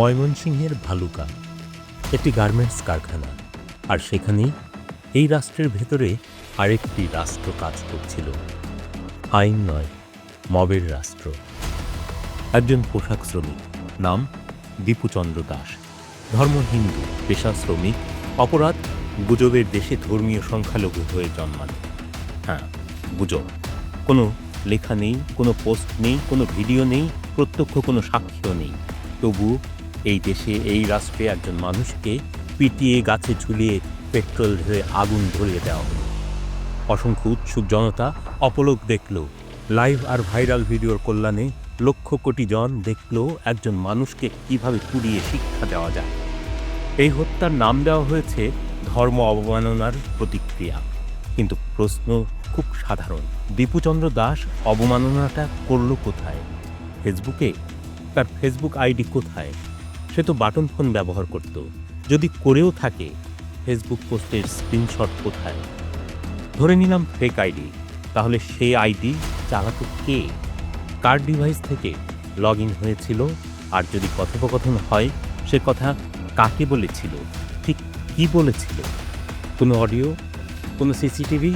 ময়মনসিংহের ভালুকা, একটি গার্মেন্টস কারখানা। আর সেখানেই এই রাষ্ট্রের ভেতরে আরেকটি রাষ্ট্র কাজ করছিল। আইন নয়, মবের রাষ্ট্র। একজন পোশাক শ্রমিক, নাম দীপুচন্দ্র দাস। ধর্ম হিন্দু, পেশা শ্রমিক, অপরাধ গুজবের দেশে ধর্মীয় সংখ্যালঘু হয়ে জন্মানো। হ্যাঁ গুজব। কোনো লেখা নেই, কোনো পোস্ট নেই, কোনো ভিডিও নেই, প্রত্যক্ষ কোনো সাক্ষ্য নেই। তবু এই দেশে এই রাষ্ট্রে একজন মানুষকে পিটিয়ে গাছে ঝুলিয়ে পেট্রোল ঢেলে আগুন ধরিয়ে দেওয়া হলো। অসংখ্য উৎসুক জনতা অপলোক দেখল। লাইভ আর ভাইরাল ভিডিওর কল্যাণে লক্ষ কোটি জন দেখল একজন মানুষকে কীভাবে পুড়িয়ে শিক্ষা দেওয়া যায়। এই হত্যার নাম দেওয়া হয়েছে ধর্ম অবমাননার প্রতিক্রিয়া। কিন্তু প্রশ্ন খুব সাধারণ। দীপুচন্দ্র দাস অবমাননাটা করল কোথায়? ফেসবুকে? তার ফেসবুক আইডি কোথায়? সে তো বাটন ফোন ব্যবহার করত। যদি করেও থাকে ফেসবুক পোস্টের স্ক্রিনশট কোথায়? ধরে নিলাম ফেক আইডি তাহলে সেই আইডি চালাতো কে? কার ডিভাইস থেকে লগ ইন হয়েছিল? আর যদি কথোপকথন হয়, সে কথা কাকে বলেছিল? ঠিক কি বলেছিল? কোনো অডিও কোনো সিসিটিভি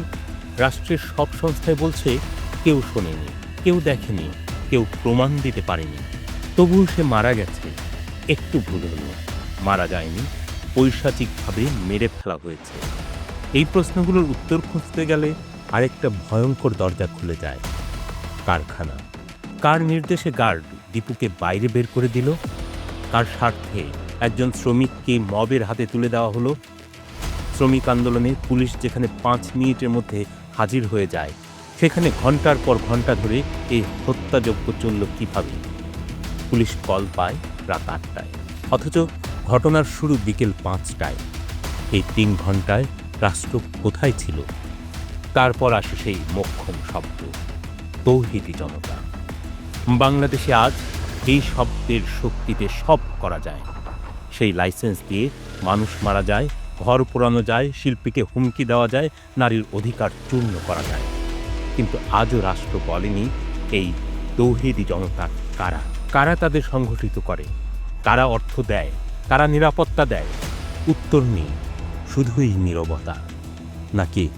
রাষ্ট্রের সব সংস্থায় বলছে, কেউ শোনেনি, কেউ দেখেনি, কেউ প্রমাণ দিতে পারেনি। তবুও সে মারা গেছে। একটু ভুল হলো। মারা যায়নি। পৈশাচিকভাবে মেরে ফেলা হয়েছে। এই প্রশ্নগুলোর উত্তর খুঁজতে গেলে আরেকটা ভয়ঙ্কর দরজা খুলে যায়। কারখানা। কার নির্দেশে গার্ড দীপুকে বাইরে বের করে দিল? কার স্বার্থে একজন শ্রমিককে মবের হাতে তুলে দেওয়া হলো? শ্রমিক আন্দোলনে পুলিশ যেখানে পাঁচ মিনিটের মধ্যে হাজির হয়ে যায়, সেখানে ঘণ্টার পর ঘণ্টা ধরে এই হত্যাযজ্ঞ চলল কীভাবে? পুলিশ কল পায় রাত আটটায়। অথচ ঘটনার শুরু বিকেল পাঁচটায়। এই তিন ঘন্টায় রাষ্ট্র কোথায় ছিল? তারপর আসে সেই মোক্ষম শব্দ, তৌহিদি জনতা। বাংলাদেশে আজ এই শব্দের শক্তিতে সব করা যায়। সেই লাইসেন্স দিয়ে মানুষ মারা যায়, ঘর পোড়ানো যায়, শিল্পীকে হুমকি দেওয়া যায়, নারীর অধিকার চূর্ণ করা যায়। কিন্তু আজও রাষ্ট্র বলেনি এই তৌহিদি জনতা কারা। কারা তাদের সংগঠিত করে? কারা অর্থ দেয়? কারা নিরাপত্তা দেয়? উত্তর নেই। শুধুই নীরবতা। নাকি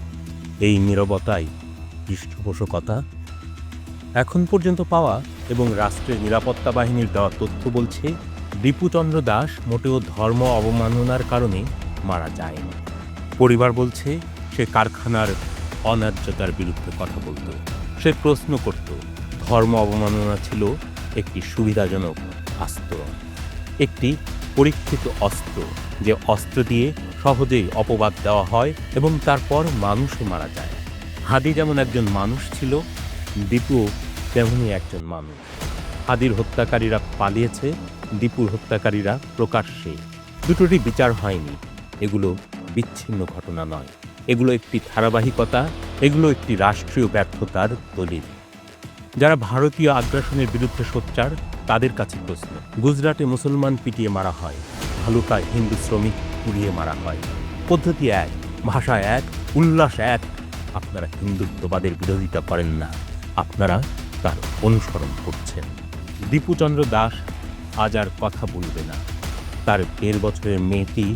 এই নীরবতাই পৃষ্ঠপোষকতা? এখন পর্যন্ত পাওয়া এবং রাষ্ট্রের নিরাপত্তা বাহিনীর দেওয়া তথ্য বলছে দীপুচন্দ্র দাস মোটেও ধর্ম অবমাননার কারণে মারা যায়নি। পরিবার বলছে, সে কারখানার অন্যায্যতার বিরুদ্ধে কথা বলতো। সে প্রশ্ন করত, ধর্ম অবমাননা ছিল একটি সুবিধাজনক আস্তরণ একটি পরীক্ষিত অস্ত্র যে অস্ত্র দিয়ে সহজেই অপবাদ দেওয়া হয় এবং তারপর মানুষও মারা যায়। হাদি যেমন একজন মানুষ ছিল দীপু তেমনই একজন মানুষ। হাদির হত্যাকারীরা পালিয়েছে, দীপুর হত্যাকারীরা প্রকাশ্যে। দুটোরই বিচার হয়নি। এগুলো বিচ্ছিন্ন ঘটনা নয়। এগুলো একটি ধারাবাহিকতা, এগুলো একটি রাষ্ট্রীয় ব্যর্থতার দলিল। যারা ভারতীয় আগ্রাসনের বিরুদ্ধে সোচ্চার, তাদের কাছে প্রশ্ন, গুজরাটে মুসলমান পিটিয়ে মারা হয় ভালুকায় হিন্দু শ্রমিক পুড়িয়ে মারা হয়। পদ্ধতি এক, ভাষা এক, উল্লাস এক। আপনারা হিন্দুত্ববাদের বিরোধিতা করেন না, আপনারা তার অনুসরণ করছেন। দীপুচন্দ্র দাস আজ আর কথা বলবে না। তার দেড় বছরের মেয়েটি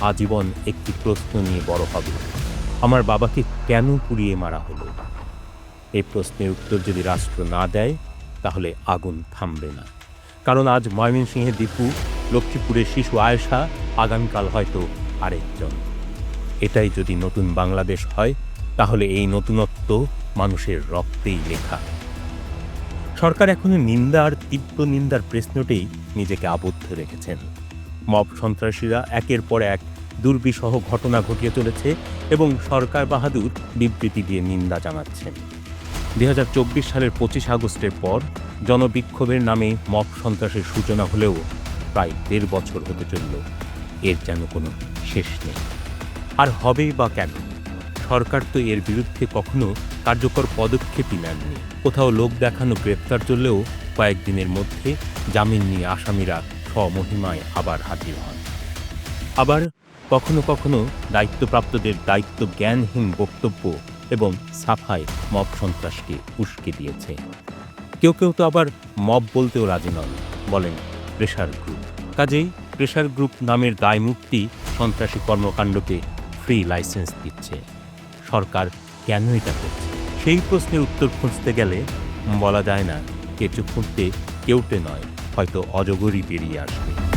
আজীবন একটি প্রশ্ন নিয়ে বড় হবে। আমার বাবাকে কেন পুড়িয়ে মারা হলো? এই প্রশ্নের উত্তর যদি রাষ্ট্র না দেয়, তাহলে আগুন থামবে না। কারণ আজ ময়মনসিংহে দীপু, লক্ষ্মীপুরের শিশু আয়েশা, আগামীকাল হয়তো আরেকজন। এটাই যদি নতুন বাংলাদেশ হয়, তাহলে এই নতুনত্ব মানুষের রক্তেই লেখা। সরকার এখনও নিন্দা আর তীব্র নিন্দার প্রশ্নটেই নিজেকে আবদ্ধ রেখেছেন। মব সন্ত্রাসীরা একের পর এক দুর্বিসহ ঘটনা ঘটিয়ে চলেছে এবং সরকার বাহাদুর বিবৃতি দিয়ে নিন্দা জানাচ্ছেন। দুই হাজার চব্বিশ সালের পঁচিশ আগস্টের পর জনবিক্ষোভের নামে মব সন্ত্রাসের সূচনা হলেও প্রায় দেড় বছর হতে চলল। এর যেন কোনো শেষ নেই। আর হবেই বা কেন? সরকার তো এর বিরুদ্ধে কখনো কার্যকর পদক্ষেপই নেননি। কোথাও লোক দেখানো গ্রেপ্তার চললেও কয়েকদিনের মধ্যে জামিন নিয়ে আসামিরা স্বমহিমায় আবার হাজির হন। আবার কখনো কখনো দায়িত্বপ্রাপ্তদের দায়িত্ব জ্ঞানহীন বক্তব্য এবং সাফাই মব সন্ত্রাসকে উস্কে দিয়েছে। কেউ কেউ তো আবার মব বলতেও রাজি নন, বলেন প্রেশার গ্রুপ। কাজেই প্রেশার গ্রুপ নামের দায়মুক্তি সন্ত্রাসী কর্মকাণ্ডকে ফ্রি লাইসেন্স দিচ্ছে। সরকার কেন এটা করছে? সেই প্রশ্নের উত্তর খুঁজতে গেলে বলা যায় না কেঁচো খুঁজতে কেউটে নয়, হয়তো অজগরই বেরিয়ে আসবে।